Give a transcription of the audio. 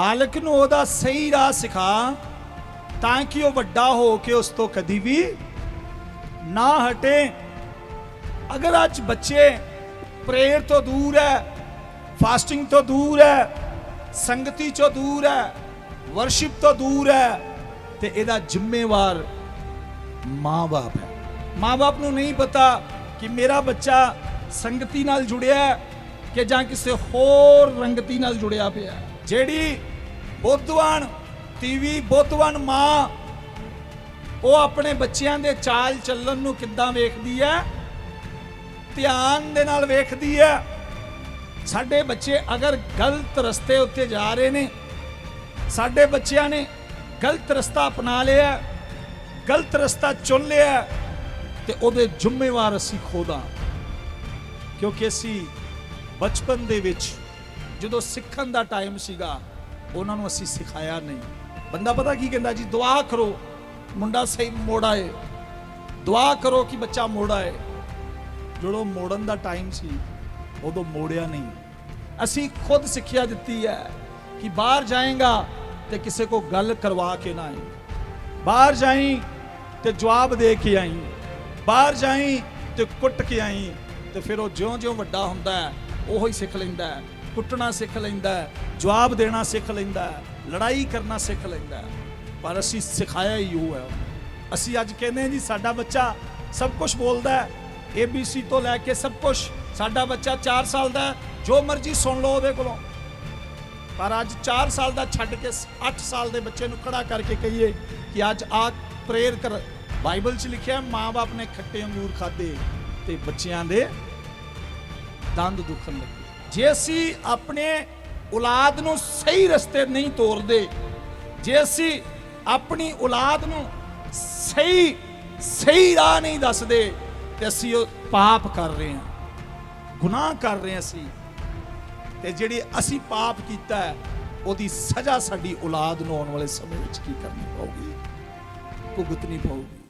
ਬਾਲਕ ਨੂੰ ਉਹਦਾ ਸਹੀ ਰਾਹ ਸਿਖਾ ਤਾਂ ਕਿ ਉਹ ਵੱਡਾ ਹੋ ਕੇ ਉਸ ਤੋਂ ਕਦੀ ਵੀ ਨਾ ਹਟੇ। ਅਗਰ ਅੱਜ ਬੱਚੇ ਪ੍ਰੇਅਰ ਤੋਂ ਦੂਰ ਹੈ, ਫਾਸਟਿੰਗ ਤੋਂ ਦੂਰ ਹੈ, ਸੰਗਤੀ ਤੋਂ ਦੂਰ ਹੈ, ਵਰਸ਼ਿਪ ਤੋਂ ਦੂਰ ਹੈ, ਤੇ ਇਹਦਾ ਜ਼ਿੰਮੇਵਾਰ ਮਾਂ-ਬਾਪ ਹੈ। ਮਾਂ-ਬਾਪ ਨੂੰ ਨਹੀਂ ਪਤਾ ਕਿ ਮੇਰਾ ਬੱਚਾ ਸੰਗਤੀ ਨਾਲ ਜੁੜਿਆ ਹੈ ਕਿ ਜਾਂ ਕਿਸੇ ਹੋਰ ਰੰਗਤੀ ਨਾਲ ਜੁੜਿਆ ਪਿਆ ਜਿਹੜੀ ਬੁੱਧਵਾਨ ਟੀਵੀ ਬੁੱਧਵਾਨ ਮਾਂ ਉਹ ਆਪਣੇ ਬੱਚਿਆਂ ਦੇ ਚਾਲ ਚੱਲਣ ਨੂੰ ਕਿੱਦਾਂ ਵੇਖਦੀ ਹੈ? ਧਿਆਨ ਦੇ ਨਾਲ ਵੇਖਦੀ ਹੈ। ਸਾਡੇ ਬੱਚੇ ਅਗਰ ਗਲਤ ਰਸਤੇ ਉੱਤੇ ਜਾ ਰਹੇ ਨੇ ਸਾਡੇ ਬੱਚਿਆਂ ਨੇ ਗਲਤ ਰਸਤਾ ਅਪਣਾ ਲਿਆ ਗਲਤ ਰਸਤਾ ਚੁਣ ਲਿਆ ਹੈ, ਤੇ ਉਹਦੇ ਜ਼ਿੰਮੇਵਾਰ ਅਸੀਂ ਖੋਦਾ। ਕਿਉਂਕਿ ਅਸੀਂ ਬਚਪਨ ਦੇ ਵਿੱਚ ਜਦੋਂ ਸਿੱਖਣ ਦਾ ਟਾਈਮ ਸੀਗਾ ਉਹਨਾਂ ਨੂੰ ਅਸੀਂ ਸਿਖਾਇਆ ਨਹੀਂ। ਬੰਦਾ ਪਤਾ ਕੀ ਕਹਿੰਦਾ ਜੀ, ਦੁਆ ਕਰੋ, ਮੁੰਡਾ ਸਹੀ ਮੋੜਾ ਆਏ। ਦੁਆ ਕਰੋ ਕਿ ਬੱਚਾ ਮੋੜਾ ਆਏ। ਜਦੋਂ ਮੋੜਨ ਦਾ ਟਾਈਮ ਸੀ, ਉਦੋਂ ਮੋੜਿਆ ਨਹੀਂ। ਅਸੀਂ ਖੁਦ ਸਿੱਖਿਆ ਦਿੱਤੀ ਹੈ ਕਿ ਬਾਹਰ ਜਾਏਗਾ ਤੇ ਕਿਸੇ ਕੋ ਗੱਲ ਕਰਵਾ ਕੇ ਨਾ ਆਈ। ਬਾਹਰ ਜਾਈ ਤੇ ਜਵਾਬ ਦੇ ਕੇ ਆਈ। ਬਾਹਰ ਜਾਈ ਤੇ ਕੁੱਟ ਕੇ ਆਈ ਤੇ ਫਿਰ ਉਹ ਜਿਉਂ-ਜਿਉਂ ਵੱਡਾ ਹੁੰਦਾ ਹੈ, ਉਹੋ ਹੀ ਸਿੱਖ ਲੈਂਦਾ ਹੈ। ਕੁੱਟਣਾ ਸਿੱਖ ਲੈਂਦਾ ਹੈ, ਜਵਾਬ ਦੇਣਾ ਸਿੱਖ ਲੈਂਦਾ ਹੈ, ਲੜਾਈ ਕਰਨਾ ਸਿੱਖ ਲੈਂਦਾ ਹੈ। ਪਰ ਅਸੀਂ ਸਿਖਾਇਆ ਹੀ ਉਹ ਹੈ। ਅਸੀਂ ਅੱਜ ਕਹਿੰਦੇ ਹਾਂ ਜੀ, ਸਾਡਾ ਬੱਚਾ ਸਭ ਕੁਝ ਬੋਲਦਾ ਹੈ। ABC ਤੋਂ ਲੈ ਕੇ ਸਭ ਕੁਝ ਸਾਡਾ ਬੱਚਾ 4 ਸਾਲ ਦਾ ਜੋ ਮਰਜ਼ੀ ਸੁਣ ਲਓ ਉਹਦੇ ਕੋਲੋਂ। ਪਰ ਅੱਜ 4 ਸਾਲ ਦਾ ਛੱਡ ਕੇ 8 ਸਾਲ ਦੇ ਬੱਚੇ ਨੂੰ ਖੜਾ ਕਰਕੇ ਕਹੀਏ ਕਿ ਅੱਜ ਆ ਪ੍ਰੇਅਰ ਕਰ। ਬਾਈਬਲ 'ਚ ਲਿਖਿਆ ਮਾਂ-ਬਾਪ ਨੇ ਖੱਟੇ ਅੰਗੂਰ ਖਾਦੇ ਤੇ ਬੱਚਿਆਂ ਦੇ ਦੰਦ ਦੁਖਣ ਲੱਗੇ। ਜੇ ਅਸੀਂ ਆਪਣੇ ਔਲਾਦ ਨੂੰ ਸਹੀ ਰਸਤੇ ਨਹੀਂ ਤੋਰਦੇ, ਜੇ ਅਸੀਂ ਆਪਣੀ ਔਲਾਦ ਨੂੰ ਸਹੀ ਸਹੀ ਰਾਹ ਨਹੀਂ ਦੱਸਦੇ, ਤੇ ਅਸੀਂ ਉਹ ਪਾਪ ਕਰ ਰਹੇ ਹਾਂ, ਗੁਨਾਹ ਕਰ ਰਹੇ ਹਾਂ ਅਸੀਂ, ਤੇ ਜਿਹੜੀ ਅਸੀਂ ਪਾਪ ਕੀਤਾ ਹੈ, ਉਹਦੀ ਸਜ਼ਾ ਸਾਡੀ ਔਲਾਦ ਨੂੰ ਆਉਣ ਵਾਲੇ ਸਮੇਂ ਵਿੱਚ ਕੀ ਕਰਨੀ ਪਊਗੀ? ਭੁਗਤਣੀ ਪਊਗੀ।